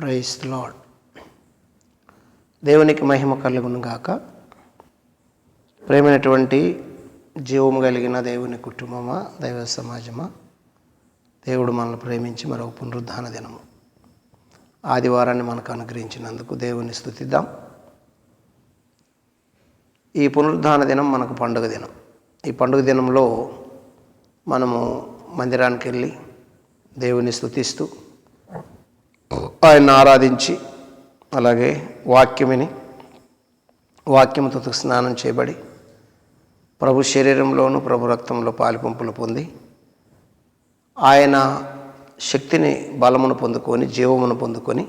Price lord దేవునికి మహిమ కలుగును గాక ప్రేమైనటువంటి జీవం కలిగిన దేవుని కుటుంబమా దైవ సమాజమా దేవుడు మనల్ని ప్రేమించి మరొక పునరుద్ధాన దినము. ఆదివారాన్ని మనకు అనుగ్రహించినందుకు దేవుని స్థుతిద్దాం. ఈ పునరుద్ధాన దినం మనకు పండుగ దినం. ఈ పండుగ దినంలో మనము మందిరానికి వెళ్ళి దేవుని స్థుతిస్తూ ఆయన్ని ఆరాధించి అలాగే వాక్యమిని వాక్యముతో స్నానం చేయబడి ప్రభు శరీరంలోను ప్రభు రక్తంలో పాలిపంపులు పొంది ఆయన శక్తిని బలమును పొందుకొని జీవమును పొందుకొని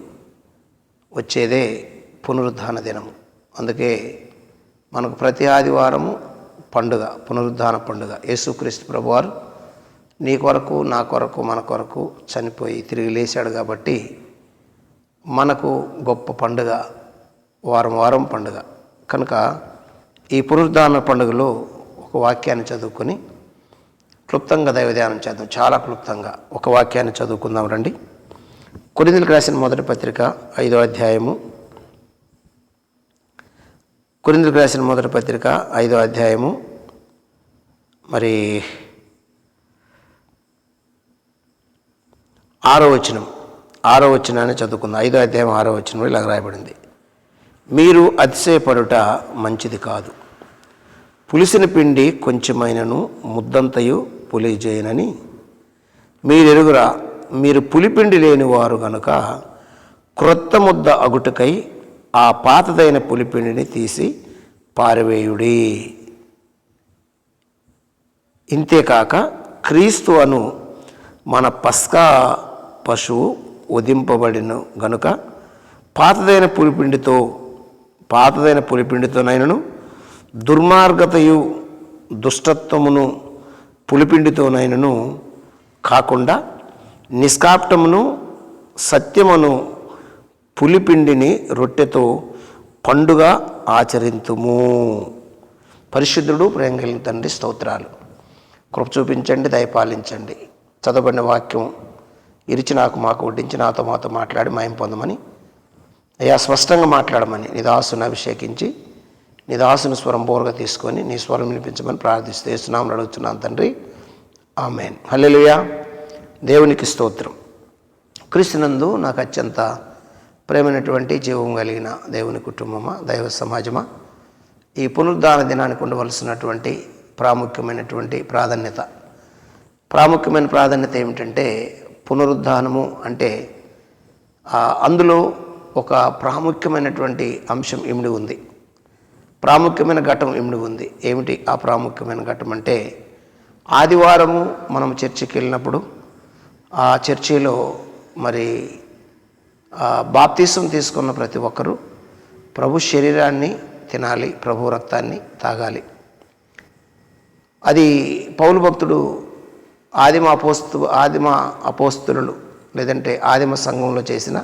వచ్చేదే పునరుద్ధాన దినము. అందుకే మనకు ప్రతి ఆదివారము పండుగ పునరుద్ధాన పండుగ. యేసుక్రీస్తు ప్రభువారు నీ కొరకు నా కొరకు మన కొరకు చనిపోయి తిరిగి లేచాడు కాబట్టి మనకు గొప్ప పండుగ వారం వారం పండుగ. కనుక ఈ పునరుద్ధాన పండుగలో ఒక వాక్యాన్ని చదువుకొని క్లుప్తంగా దైవధ్యానం చేద్దాం. చాలా క్లుప్తంగా ఒక వాక్యాన్ని చదువుకుందాం రండి. కొరిందులకు రాసిన మొదటి పత్రిక ఐదో అధ్యాయము. కొరిందులకు రాసిన మొదటి పత్రిక ఐదో అధ్యాయము. మరి ఆరో వచనం. ఆరో వచనాన్ని చదువుకుందాం. ఐదో అధ్యాయం ఆరో వచ్చిన ఇలా రాయబడింది. మీరు అతిశయపడుట మంచిది కాదు. పులిసిన పిండి కొంచెమైనను ముద్దంతయు పులిజేయనని. మీరెరుగురా మీరు పులిపిండి లేని వారు గనుక క్రొత్త ముద్ద అగుటకై ఆ పాతదైన పులిపిండిని తీసి పారవేయుడి. ఇంతేకాక క్రీస్తు అను మన పస్కా పశువు ఉదింపబడిను గనుక పాతదైన పులిపిండితో పాతదైన పులిపిండితోనైనను దుర్మార్గతయు దుష్టత్వమును పులిపిండితోనైనను కాకుండా నిష్కాప్టమును సత్యమును పులిపిండిని రొట్టెతో పండుగ ఆచరింతుము. పరిశుద్ధుడు ప్రేమ తండ్రి స్తోత్రాలు. కృప చూపించండి దయపాలించండి. చదవబడిన వాక్యం ఇరిచి నాకు మాకు వడ్డించి నాతో మాతో మాట్లాడి మాయం పొందమని అయ్యా స్పష్టంగా మాట్లాడమని నీ దాసును అభిషేకించి నీ దాసుని స్వరం బోరుగా తీసుకొని నీ స్వరం వినిపించమని ప్రార్థిస్తే సునామలు అడుగుతున్నాను తండ్రి. ఆమెన్. హల్లెలుయా. దేవునికి స్తోత్రం. క్రీస్తునందు నాకు అత్యంత ప్రేమైనటువంటి జీవం కలిగిన దేవుని కుటుంబమా దైవ సమాజమా ఈ పునరుద్ధాన దినానికి ఉండవలసినటువంటి ప్రాముఖ్యమైనటువంటి ప్రాధాన్యత. ప్రాముఖ్యమైన ప్రాధాన్యత ఏమిటంటే పునరుద్ధానము అంటే అందులో ఒక ప్రాముఖ్యమైనటువంటి అంశం ఇమిడి ఉంది. ప్రాముఖ్యమైన ఘట్టం ఇమిడి ఉంది. ఏమిటి ఆ ప్రాముఖ్యమైన ఘట్టం అంటే ఆదివారము మనం చర్చికి వెళ్ళినప్పుడు ఆ చర్చిలో మరి బాప్తీసం తీసుకున్న ప్రతి ఒక్కరూ ప్రభు శరీరాన్ని తినాలి ప్రభు రక్తాన్ని తాగాలి. అది పౌలు భక్తుడు ఆదిమ అపోస్తు ఆదిమ అపోస్తులు లేదంటే ఆదిమ సంఘంలో చేసిన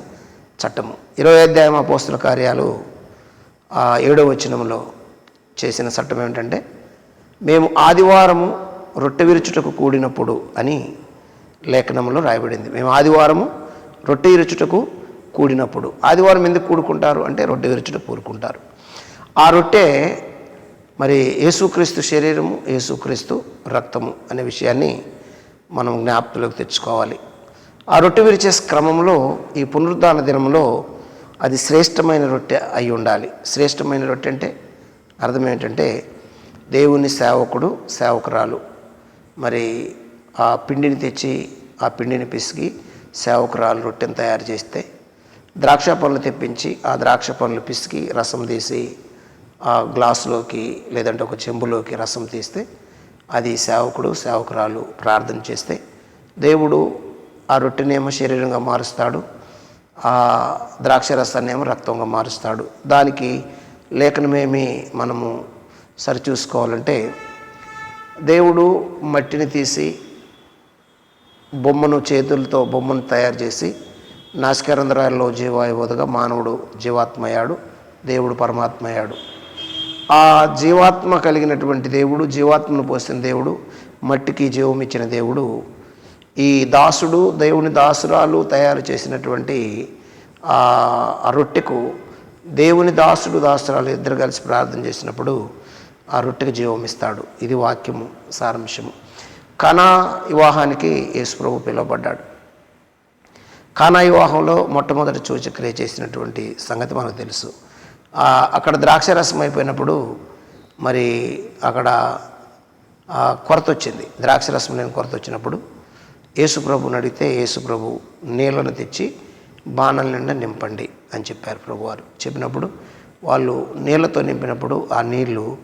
చట్టము. ఇరవై అధ్యాయం అపోస్తుల కార్యాలు ఆ ఏడవ వచనంలో చేసిన చట్టం ఏమిటంటే మేము ఆదివారము రొట్టె విరుచుటకు కూడినప్పుడు అని లేఖనంలో రాయబడింది. మేము ఆదివారము రొట్టె విరుచుటకు కూడినప్పుడు. ఆదివారం ఎందుకు కూడుకుంటారు? అంటే రొట్టె విరుచుట కూడుకుంటారు ఆ రొట్టె మరి యేసుక్రీస్తు శరీరము యేసుక్రీస్తు రక్తము అనే విషయాన్ని మనం జ్ఞాపకలోకి తెచ్చుకోవాలి. ఆ రొట్టె విరిచే క్రమంలో ఈ పునరుద్ధాన దినంలో అది శ్రేష్టమైన రొట్టె అయి ఉండాలి. శ్రేష్టమైన రొట్టె అంటే అర్థం ఏంటంటే దేవుని సేవకుడు సేవకురాలు. మరి ఆ పిండిని తెచ్చి ఆ పిండిని పిసికి సేవకురాలు రొట్టెను తయారు చేస్తే ద్రాక్ష పండ్లు తెప్పించి ఆ ద్రాక్ష పండ్లు పిసికి రసం తీసి ఆ గ్లాసులోకి లేదంటే ఒక చెంబులోకి రసం తీస్తే అది సేవకుడు సేవకురాలు ప్రార్థన చేస్తే దేవుడు ఆ రొట్టెనేమో శరీరంగా మారుస్తాడు ఆ ద్రాక్ష ఏమో రక్తంగా మారుస్తాడు. దానికి లేఖనమేమి మనము సరిచూసుకోవాలంటే దేవుడు మట్టిని తీసి బొమ్మను చేతులతో బొమ్మను తయారు చేసి నాసికరంధ్రాల్లో జీవాయువుగా మానవుడు జీవాత్మయ్యాడు దేవుడు పరమాత్మయ్యాడు. ఆ జీవాత్మ కలిగినటువంటి దేవుడు జీవాత్మను పోసిన దేవుడు మట్టికి జీవం ఇచ్చిన దేవుడు ఈ దాసుడు దేవుని దాసురాలు తయారు చేసినటువంటి ఆ రొట్టెకు దేవుని దాసుడు దాసురాలు ఇద్దరు కలిసి ప్రార్థన చేసినప్పుడు ఆ రొట్టెకు జీవం ఇస్తాడు. ఇది వాక్యము సారాంశము. కనా వివాహానికి యేసుప్రభు పిలువబడ్డాడు. కానా వివాహంలో మొట్టమొదటి సూచక్రియ చేసినటువంటి సంగతి మనకు తెలుసు. అక్కడ ద్రాక్షరసం అయిపోయినప్పుడు మరి అక్కడ కొరత వచ్చింది. ద్రాక్షరసం లేని కొరత వచ్చినప్పుడు యేసుప్రభుని అడిగితే యేసుప్రభు నీళ్ళను తెచ్చి బాణల నిండా నింపండి అని చెప్పారు ప్రభువారు. చెప్పినప్పుడు వాళ్ళు నీళ్ళతో నింపినప్పుడు ఆ నీళ్ళు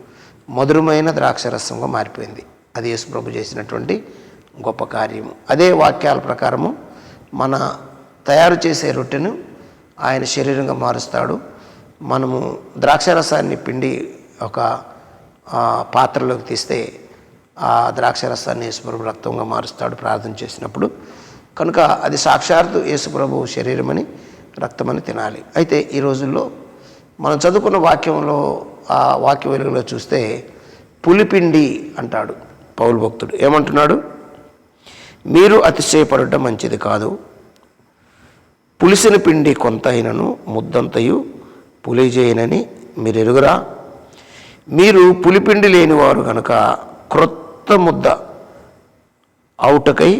మధురమైన ద్రాక్షరసంగా మారిపోయింది. అది యేసుప్రభు చేసినటువంటి గొప్ప కార్యము. అదే వాక్యాల ప్రకారము మన తయారు చేసే రొట్టెను ఆయన శరీరంగా మారుస్తాడు. మనము ద్రాక్షరసాన్ని పిండి ఒక పాత్రలోకి తీస్తే ఆ ద్రాక్షరసాన్ని యేసుప్రభు రక్తంగా మారుస్తాడు ప్రార్థన చేసినప్పుడు. కనుక అది సాక్షాత్తు యేసుప్రభు శరీరమని రక్తమని తినాలి. అయితే ఈ రోజుల్లో మనం చదువుకున్న వాక్యంలో ఆ వాక్య వెలుగులో చూస్తే పులిపిండి అంటాడు పౌలు భక్తుడు. ఏమంటున్నాడు? మీరు అతిశయపడటం మంచిది కాదు. పులిసిన పిండి కొంత అయినను ముద్దంతయు పులిజేయనని మీరు ఎరుగురా మీరు పులిపిండి లేనివారు కనుక క్రొత్త ముద్ద అవుటకై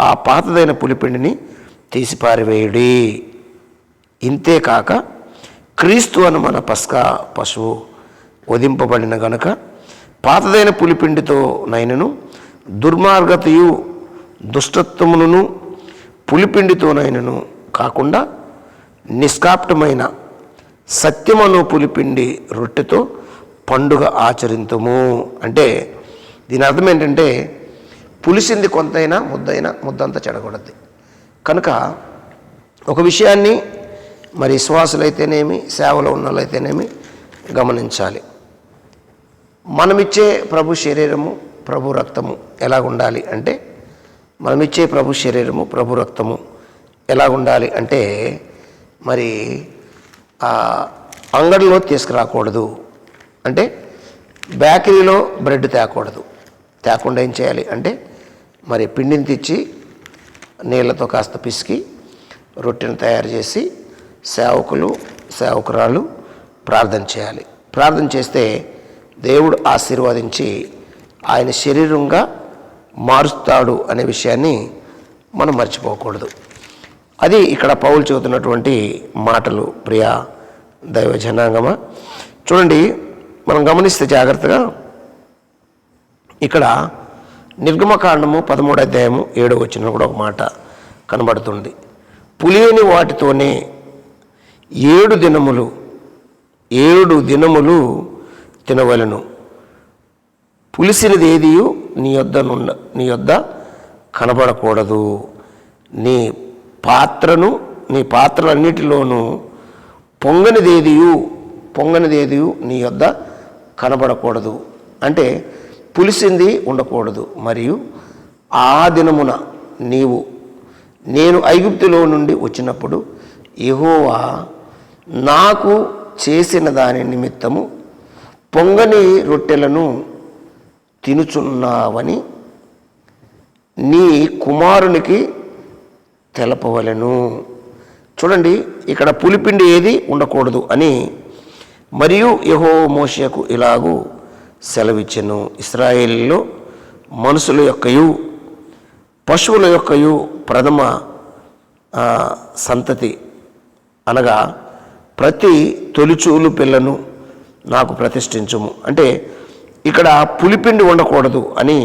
ఆ పాతదైన పులిపిండిని తీసి పారివేయుడి ఇంతేకాక క్రీస్తు అను మన పస్కా పశువు వధింపబడిన గనుక పాతదైన పులిపిండితో నైనను దుర్మార్గతయు దుష్టత్వములను పులిపిండితోనైనను కాకుండా నిష్కాప్టమైన సత్యమను పులిపిండి రొట్టెతో పండుగ ఆచరింతము. అంటే దీని అర్థం ఏంటంటే పులిసింది కొంతైనా ముద్దైనా ముద్దంతా చెడగొడద్ది. కనుక ఒక విషయాన్ని మరి విశ్వాసులైతేనేమి సేవలో ఉన్న వాళ్ళైతేనేమి గమనించాలి. మనమిచ్చే ప్రభు శరీరము ప్రభు రక్తము ఎలా ఉండాలి అంటే మనమిచ్చే ప్రభు శరీరము ప్రభు రక్తము ఎలా ఉండాలి అంటే మరి అంగడిలో తీసుకురాకూడదు. అంటే బేకరీలో బ్రెడ్ తేకూడదు. తేకుండా ఏం చేయాలి అంటే మరి పిండిని తెచ్చి నీళ్ళతో కాస్త పిసికి రొట్టెను తయారు చేసి సేవకులు సేవకురాలు ప్రార్థన చేయాలి. ప్రార్థన చేస్తే దేవుడు ఆశీర్వదించి ఆయన శరీరంగా మారుస్తాడు అనే విషయాన్ని మనం మర్చిపోకూడదు. అది ఇక్కడ పౌలు చెబుతున్నటువంటి మాటలు ప్రియ. దైవ జనాంగమా చూడండి మనం గమనిస్తే జాగ్రత్తగా ఇక్కడ నిర్గమకాండము పదమూడు అధ్యాయము ఏడో వచ్చిన కూడా ఒక మాట కనబడుతుంది. పులియని వాటితోనే ఏడు దినములు ఏడు దినములు తినవలను. పులిసినది ఏది? నీ యొద్ద నున్న నీ యొద్ద కనబడకూడదు. నీ పాత్రను నీ పాత్రలన్నిటిలోనూ పొంగనిదేదియు పొంగనిదేదియు నీ యొద్ద కనబడకూడదు. అంటే పులిసింది ఉండకూడదు. మరియు ఆ దినమున నీవు నేను ఐగుప్తులో నుండి వచ్చినప్పుడు యహోవా నాకు చేసిన దాని నిమిత్తము పొంగని రొట్టెలను తినుచున్నావని నీ కుమారునికి తెలపవలను. చూడండి ఇక్కడ పులిపిండి ఏది ఉండకూడదు అని మరియు యహో మోషకు ఇలాగూ సెలవిచ్చెను. ఇస్రాయేలీలో మనుషుల యొక్కయు పశువుల యొక్కయు ప్రథమ సంతతి. అనగా ప్రతి తొలిచూలు పిల్లను నాకు ప్రతిష్ఠించము. అంటే ఇక్కడ పులిపిండి ఉండకూడదు అని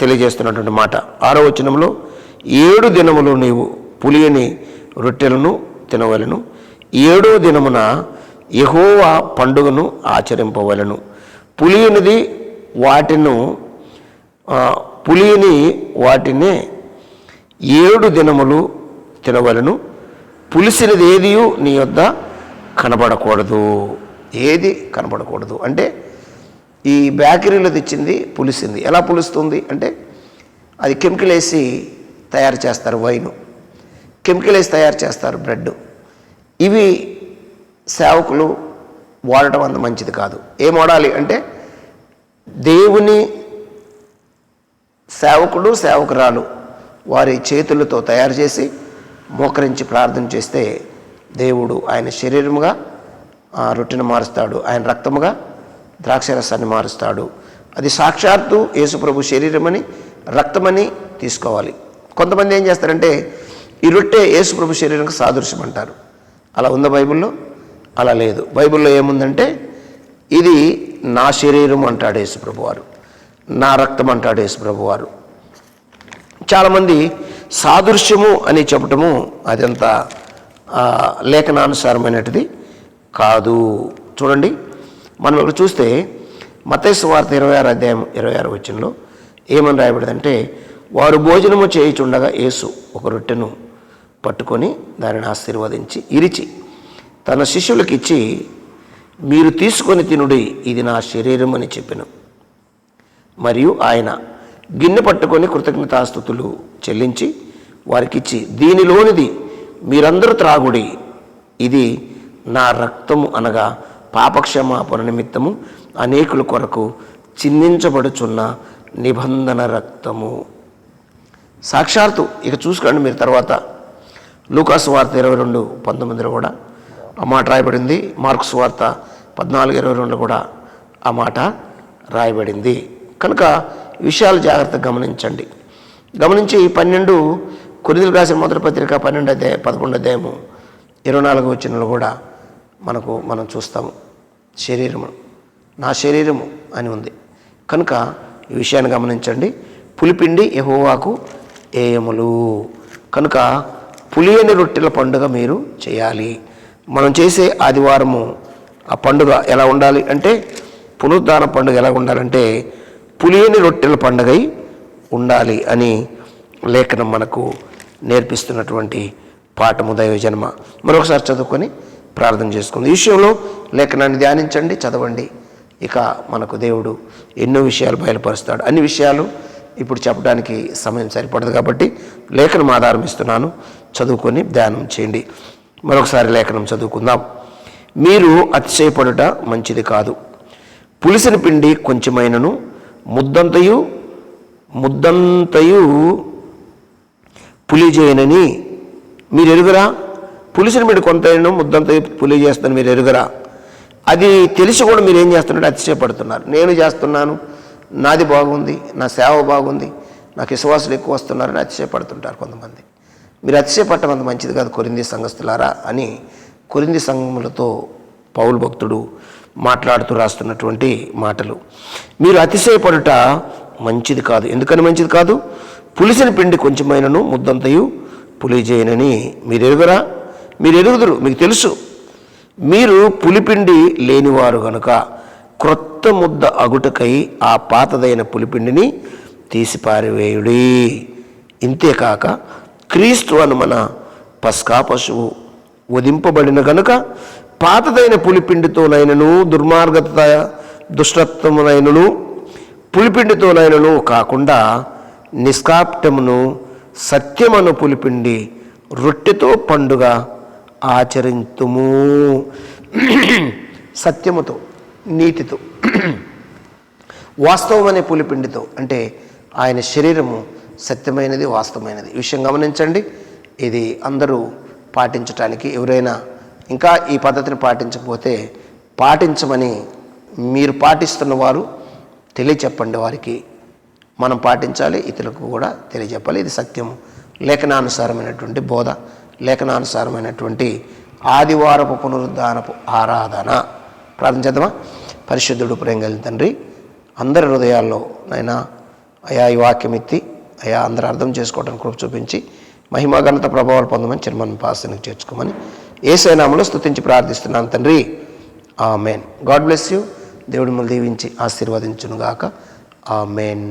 తెలియజేస్తున్నటువంటి మాట. ఆరో వచనంలో ఏడు దినములు నీవు పులియని రొట్టెలను తినవలను. ఏడో దినమున యెహోవా పండుగను ఆచరింపవలను. పులియనిది వాటిను పులియని వాటిని ఏడు దినములు తినవలను. పులిసినది ఏదియు? నీ వద్ద కనబడకూడదు. ఏది కనబడకూడదు? అంటే ఈ బేకరీలో తెచ్చింది పులిసింది. ఎలా పులుస్తుంది? అంటే అది కెమికల్ వేసి తయారు చేస్తారు వైను. కెమికల్ వేసి తయారు చేస్తారు బ్రెడ్. ఇవి సేవకులు వాడటం అంత మంచిది కాదు. ఏం వాడాలి అంటే దేవుని సేవకుడు సేవకురాలు వారి చేతులతో తయారు చేసి మోకరించి ప్రార్థన చేస్తే దేవుడు ఆయన శరీరముగా ఆ రొట్టెను మారుస్తాడు. ఆయన రక్తముగా ద్రాక్షరసాన్ని మారుస్తాడు. అది సాక్షాత్తు యేసుప్రభు శరీరమని రక్తమని తీసుకోవాలి. కొంతమంది ఏం చేస్తారంటే ఈ రొట్టె యేసుప్రభు శరీరానికి సాదృశ్యం అంటారు అలా ఉందా బైబిల్లో? అలా లేదు. బైబిల్లో ఏముందంటే ఇది నా శరీరం అంటాడు యేసుప్రభు వారు నా రక్తం అంటాడు యేసుప్రభు వారు చాలామంది సాదృశ్యము అని చెప్పటము అదంత లేఖనానుసారమైనటిది కాదు. చూడండి. మనం ఇక్కడ చూస్తే మతేసు వార్త ఇరవై ఆరు అధ్యాయం ఇరవై ఆరు వచ్చినలో ఏమని రాయబడిందంటే వారు భోజనము చేయుచుండగా యేసు ఒక రొట్టెను పట్టుకొని దానిని ఆశీర్వదించి ఇరిచి తన శిష్యులకు ఇచ్చి మీరు తీసుకొని తినుడి ఇది నా శరీరం అని చెప్పెను. మరియు ఆయన గిన్నె పట్టుకొని కృతజ్ఞతాస్థుతులు చెల్లించి వారికిచ్చి దీనిలోనిది మీరందరూ త్రాగుడి ఇది నా రక్తము అనగా పాపక్షమాపణ నిమిత్తము అనేకుల కొరకు చిందించబడుచున్న నిబంధన రక్తము. సాక్షాత్తు ఇక చూసుకోండి మీరు తర్వాత. లూకాసు వార్త ఇరవై రెండు పంతొమ్మిదిలో కూడా ఆ మాట రాయబడింది. మార్క్స్ వార్త పద్నాలుగు ఇరవై రెండు కూడా ఆ మాట రాయబడింది. కనుక విషయాలు జాగ్రత్తగా గమనించండి. గమనించి పన్నెండు కొరిదలు రాసిన మొదటి పత్రిక పన్నెండు అధ్యాయ పదకొండు అధ్యాయము ఇరవై నాలుగు వచ్చినలో కూడా మనకు మనం చూస్తాము. శరీరము నా శరీరము అని ఉంది. కనుక ఈ విషయాన్ని గమనించండి. పులిపిండి యహోవాకు ఏయములు. కనుక పులియని రొట్టెల పండుగ మీరు చేయాలి. మనం చేసే ఆదివారము ఆ పండుగ ఎలా ఉండాలి అంటే పునరుద్ధాన పండుగ ఎలా ఉండాలంటే పులియని రొట్టెల పండుగై ఉండాలి అని లేఖనం మనకు నేర్పిస్తున్నటువంటి పాఠము దైవజన్మ. మరొకసారి చదువుకొని ప్రార్థన చేసుకుంది. ఈ విషయంలో లేఖనాన్ని ధ్యానించండి చదవండి. ఇక మనకు దేవుడు ఎన్నో విషయాలు బయలుపరుస్తాడు. అన్ని విషయాలు ఇప్పుడు చెప్పడానికి సమయం సరిపడదు కాబట్టి లేఖనం ఆధారం ఇస్తున్నాను. చదువుకొని ధ్యానం చేయండి. మరొకసారి లేఖనం చదువుకుందాం. మీరు అతిశయపడుట మంచిది కాదు. పులిసిన పిండి కొంచెమైనను ముద్దంతయు ముద్దంతయు పులి చేయనని మీరు ఎరుగురా? పులిసిన పిండి కొంతైనను ముద్దంతయు పులి చేస్తాను మీరు ఎరుగురా? అది తెలిసి కూడా మీరు ఏం చేస్తున్నారు అతిశయపడుతున్నారు. నేను చేస్తున్నాను. నాది బాగుంది నా సేవ బాగుంది నాకు విశ్వాసులు ఎక్కువ వస్తున్నారని అతిశయపడుతుంటారు కొంతమంది. మీరు అతిశయపడటం అంత మంచిది కాదు కొరింది సంఘస్థులారా అని కొరింది సంఘములతో పౌలు భక్తుడు మాట్లాడుతూ రాస్తున్నటువంటి మాటలు. మీరు అతిశయపడుట మంచిది కాదు. ఎందుకని మంచిది కాదు? పులిసిన పిండి కొంచెమైనను ముద్దంతయు పులిజేయనని మీరు ఎరుగురా మీరు ఎరుగుదురు మీకు తెలుసు. మీరు పులిపిండి లేనివారు కనుక క్రొత్త ముద్ద అగుటకై ఆ పాతదైన పులిపిండిని తీసిపారివేయుడి. ఇంతేకాక క్రీస్తు అను మన పస్కా పశువు వధింపబడిన గనుక పాతదైన పులిపిండితోనైనను దుర్మార్గత దుష్టత్వమునైనను పులిపిండితోనైనను కాకుండా నిష్కాప్టమును సత్యమను పులిపిండి రొట్టెతో పండుగ ఆచరింతుము. సత్యముతో నీటితో వాస్తవం అనే పులిపిండితో అంటే ఆయన శరీరము సత్యమైనది వాస్తవమైనది. ఈ విషయం గమనించండి. ఇది అందరూ పాటించటానికి ఎవరైనా ఇంకా ఈ పద్ధతిని పాటించకపోతే పాటించమని మీరు పాటిస్తున్న వారు తెలియచెప్పండి వారికి. మనం పాటించాలి ఇతరులకు కూడా తెలియజెప్పాలి ఇది సత్యము లేఖనానుసారమైనటువంటి బోధ లేఖనానుసారమైనటువంటి ఆదివారపు పునరుద్ధానపు ఆరాధన. ప్రార్థన చేద్దామా? పరిశుద్ధుడు ప్రేమ కలిగిన తండ్రి అందరి హృదయాల్లో నైనా అయా ఈ వాక్యం ఎత్తి అయా అందరూ అర్థం చేసుకోవడానికి కృప చూపించి మహిమా ఘనత ప్రభావాలు పొందమని చిరుమన్ పాసనకు చేర్చుకోమని ఏసైనామలో స్తుతించి ప్రార్థిస్తున్నాను తండ్రి. ఆ మెయిన్ గాడ్ బ్లెస్ యూ. దేవుడు మిమ్మల్ని దీవించి ఆశీర్వదించునుగాక. ఆ మెయిన్